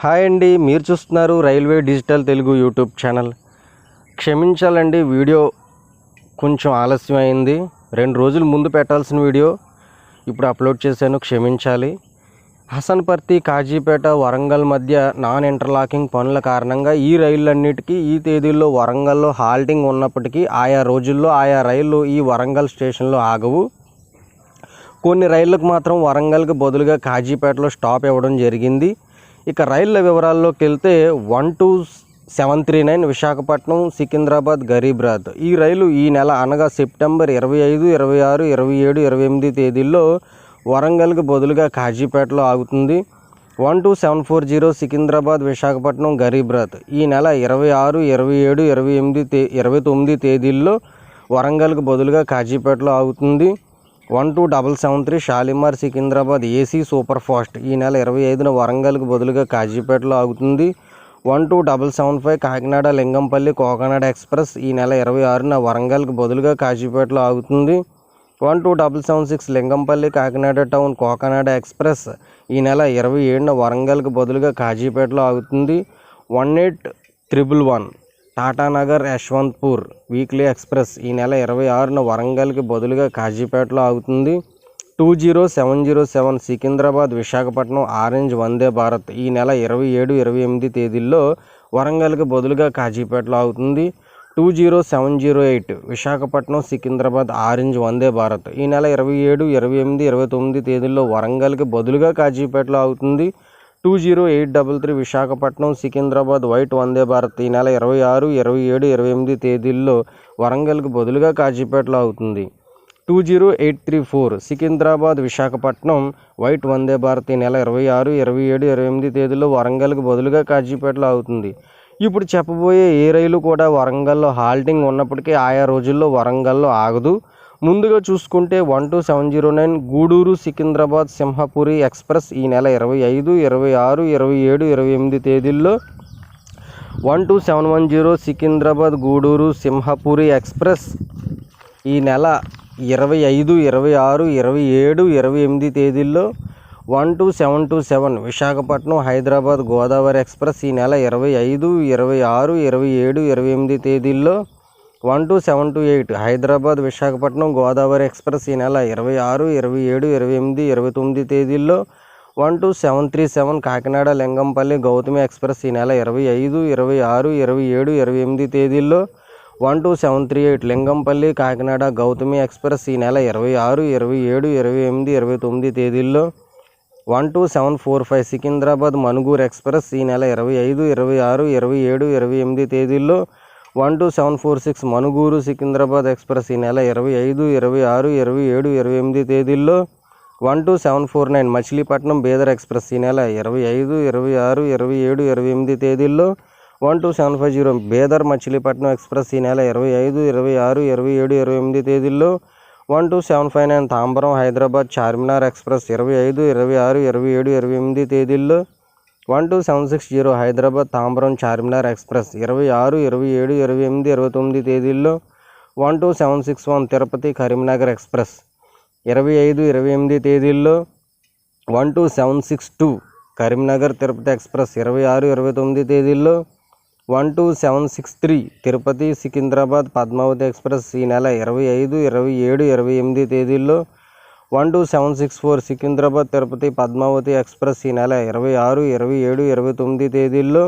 Hi అండి మీరు చూస్తున్నారు railway digital Telugu YouTube channel. క్షమించాలండి video కొంచెం ఆలస్యం అయింది రెండు రోజుల ముందు పెట్టాల్సిన వీడియో ఇప్పుడు అప్లోడ్ చేశాను క్షమించాలి. హసన్పర్తి కాజీపేట వరంగల్ మధ్య నాన్ ఇంటర్లాకింగ్ పనుల కారణంగా ఈ రైళ్ళన్నిటికీ ఈ తేదీల్లో వరంగల్లో హాల్టింగ్ ఉన్నప్పటికీ ఆయా రోజుల్లో ఆయా రైళ్ళు ఈ వరంగల్ స్టేషన్లో ఆగవు. కొన్ని రైళ్ళకు మాత్రం వరంగల్కి బదులుగా కాజీపేటలో స్టాప్ ఇవ్వడం జరిగింది. ఇక రైళ్ళ వివరాల్లోకి వెళ్తే one two seven three nine Visakhapatnam Secunderabad Garib Rath ఈ రైలు ఈ నెల అనగా సెప్టెంబర్ ఇరవై ఐదు ఇరవై ఆరు ఇరవై ఏడు ఇరవై ఎనిమిది తేదీల్లో వరంగల్కి బదులుగా కాజీపేటలో ఆగుతుంది. One two seven four zero Secunderabad Visakhapatnam Garib Rath ఈ నెల ఇరవై ఆరు ఇరవై ఏడు ఇరవై ఎనిమిది తే ఇరవై తొమ్మిది తేదీల్లో వరంగల్కి బదులుగా కాజీపేటలో ఆగుతుంది. One two double seven three Shalimar Secunderabad AC super fast ఈ నెల ఇరవై ఐదున వరంగల్కి బదులుగా కాజీపేటలో ఆగుతుంది. One two double seven five Kakinada Lingampalli Coconada express ఈ నెల ఇరవై ఆరున వరంగల్కి బదులుగా కాజీపేటలో ఆగుతుంది. One two double seven six Lingampalli Kakinada town Coconada express ఈ నెల ఇరవై ఏడున వరంగల్కి బదులుగా కాజీపేటలో ఆగుతుంది. One eight triple one Tatanagar Yesvantpur weekly express ఈ నెల ఇరవై ఆరున వరంగల్కి బదులుగా కాజీపేటలో ఆగుతుంది. Two zero seven zero seven Secunderabad Visakhapatnam orange Vande Bharat ఈ నెల ఇరవై ఏడు ఇరవై ఎనిమిది తేదీల్లో వరంగల్కి బదులుగా కాజీపేటలో ఆగుతుంది. Two zero seven zero eight Visakhapatnam Secunderabad orange Vande Bharat ఈ నెల ఇరవై ఏడు ఇరవై ఎనిమిది ఇరవై తొమ్మిది తేదీల్లో వరంగల్కి బదులుగా కాజీపేటలో ఆగుతుంది. Two zero eight double three Visakhapatnam Secunderabad white Vande Bharat. ఈ నెల ఇరవై ఆరు ఇరవై ఏడు ఇరవై ఎనిమిది తేదీల్లో వరంగల్కి బదులుగా కాజీపేటలో అవుతుంది. Two zero eight three four Secunderabad Visakhapatnam white Vande Bharat ఈ నెల ఇరవై ఆరు ఇరవై ఏడు ఇరవై ఎనిమిది తేదీల్లో వరంగల్కి బదులుగా కాజీపేటలో అవుతుంది. ఇప్పుడు చెప్పబోయే ఏ రైలు కూడా వరంగల్లో హాల్టింగ్ ఉన్నప్పటికీ ఆయా రోజుల్లో వరంగల్లో ఆగదు. ముందుగా చూసుకుంటే one two seven zero nine Gudur Secunderabad Simhapuri express ఈ నెల ఇరవై ఐదు ఇరవై ఆరు ఇరవై ఏడు ఇరవై ఎనిమిది తేదీల్లో one two seven one zero Secunderabad Gudur Simhapuri express ఈ నెల ఇరవై ఐదు ఇరవై ఆరు ఇరవై ఏడు ఇరవై ఎనిమిది తేదీల్లో one two seven two seven Visakhapatnam Hyderabad Godavari express ఈ నెల ఇరవై ఐదు ఇరవై ఆరు ఇరవై ఏడు ఇరవై ఎనిమిది తేదీల్లో one two seven two eight Hyderabad Visakhapatnam Godavari express ఈ నెల ఇరవై ఆరు ఇరవై ఏడు ఇరవై ఎనిమిది ఇరవై తొమ్మిది తేదీల్లో one two seven three seven Kakinada Lingampalli Gautami express ఈ నెల ఇరవై ఐదు ఇరవై ఆరు ఇరవై ఏడు ఇరవై ఎనిమిది తేదీల్లో one two seven three eight Lingampalli Kakinada Gautami express ఈ నెల ఇరవై ఆరు ఇరవై ఏడు ఇరవై ఎనిమిది ఇరవై తొమ్మిది తేదీల్లో one two seven four five Secunderabad Manuguru express ఈ నెల ఇరవై ఐదు ఇరవై ఆరు ఇరవై ఏడు ఇరవై ఎనిమిది తేదీల్లో one two seven four six Manuguru Secunderabad express ఈ నెల ఇరవై ఐదు ఇరవై ఆరు ఇరవై ఏడు ఇరవై ఎనిమిది తేదీల్లో one two seven four nine Machilipatnam Bidar express ఈ నెల ఇరవై ఐదు ఇరవై ఆరు ఇరవై ఏడు ఇరవై ఎనిమిది తేదీల్లో one two seven five zero Bidar Machilipatnam express ఈ నెల ఇరవై ఐదు ఇరవై ఆరు ఇరవై ఏడు ఇరవై ఎనిమిది తేదీల్లో one two seven five nine Tambaram Hyderabad Charminar express ఇరవై ఐదు ఇరవై ఆరు ఇరవై ఏడు ఇరవై ఎనిమిది తేదీల్లో one two seven six zero Hyderabad Tambaram Charminar express ఇరవై ఆరు ఇరవై ఏడు ఇరవై ఎనిమిది ఇరవై తొమ్మిది తేదీల్లో one two seven six one Tirupati Karimnagar express ఇరవై ఐదు ఇరవై ఎనిమిది తేదీల్లో one two seven six two Karimnagar Tirupati express ఇరవై ఆరు ఇరవై తొమ్మిది తేదీల్లో one two seven six three Tirupati Secunderabad Padmavati express ఈ నెల ఇరవై ఐదు ఇరవై ఏడు ఇరవై ఎనిమిది తేదీల్లో one two seven six four Secunderabad Tirupati Padmavati express ఈ నెల ఇరవై ఆరు ఇరవై ఏడు ఇరవై తొమ్మిది తేదీల్లో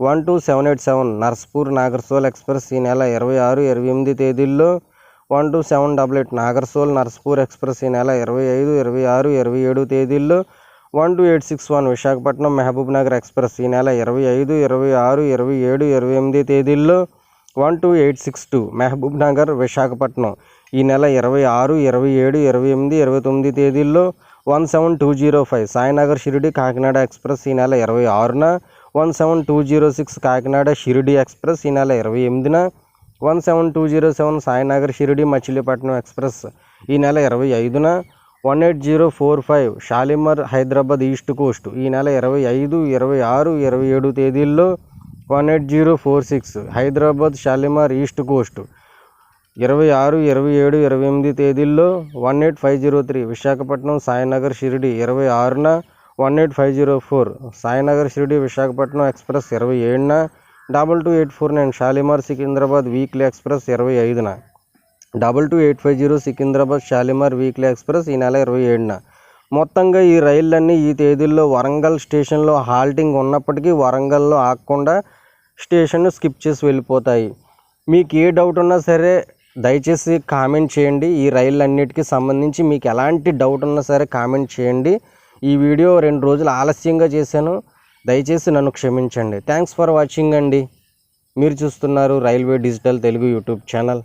one two seven eight seven Narsapur Nagarsol express ఈ నెల ఇరవై ఆరు ఇరవై ఎనిమిది తేదీల్లో one two seven double eight Nagarsol Narsapur express ఈ నెల ఇరవై ఐదు ఇరవై ఆరు ఇరవై ఏడు తేదీల్లో one two eight six one Visakhapatnam Mahbubnagar express ఈ నెల ఇరవై ఐదు ఇరవై ఆరు ఇరవై ఏడు ఇరవై ఎనిమిది తేదీల్లో one two eight six two Mahbubnagar Visakhapatnam. ఈ నెల ఇరవై ఆరు ఇరవై ఏడు ఇరవై ఎనిమిది ఇరవై తొమ్మిది తేదీల్లో one seven two zero five Sainagar Shirdi Kakinada express ఈ నెల ఇరవై ఆరున one seven two zero six Kakinada Shirdi express ఈ నెల ఇరవై ఎనిమిదిన one seven two zero seven Sainagar Shirdi Machilipatnam express ఈ నెల ఇరవై ఐదున one eight zero four five Shalimar Hyderabad east coast ఈ నెల ఇరవై ఐదు ఇరవై ఆరు ఇరవై ఏడు తేదీల్లో one eight zero four six Hyderabad Shalimar east coast ఇరవై ఆరు ఇరవై ఏడు ఇరవై ఎనిమిది తేదీల్లో one eight five zero three Visakhapatnam Sainagar Shirdi ఇరవై ఆరున one eight five zero four Sainagar Shirdi Visakhapatnam express ఇరవై ఏడున double two eight four nine Shalimar Secunderabad weekly express ఇరవై ఐదున double two eight five zero Secunderabad Shalimar weekly express ఈ నెల ఇరవై ఏడున మొత్తంగా ఈ రైళ్ళన్నీ ఈ తేదీల్లో వరంగల్ స్టేషన్లో హాల్టింగ్ ఉన్నప్పటికీ వరంగల్లో ఆగకుండా స్టేషన్ స్కిప్ చేసి వెళ్ళిపోతాయి. మీకు ఏ డౌట్ ఉన్నా సరే దయచేసి కామెంట్ చేయండి. ఈ రైళ్ళన్నిటికీ సంబంధించి మీకు ఎలాంటి డౌట్ ఉన్నా సరే కామెంట్ చేయండి. ఈ వీడియో రెండు రోజులు ఆలస్యంగా చేశాను. దయచేసి నన్ను క్షమించండి. థ్యాంక్స్ ఫర్ వాచింగ్ అండి. మీరు చూస్తున్నారు railway digital Telugu YouTube channel.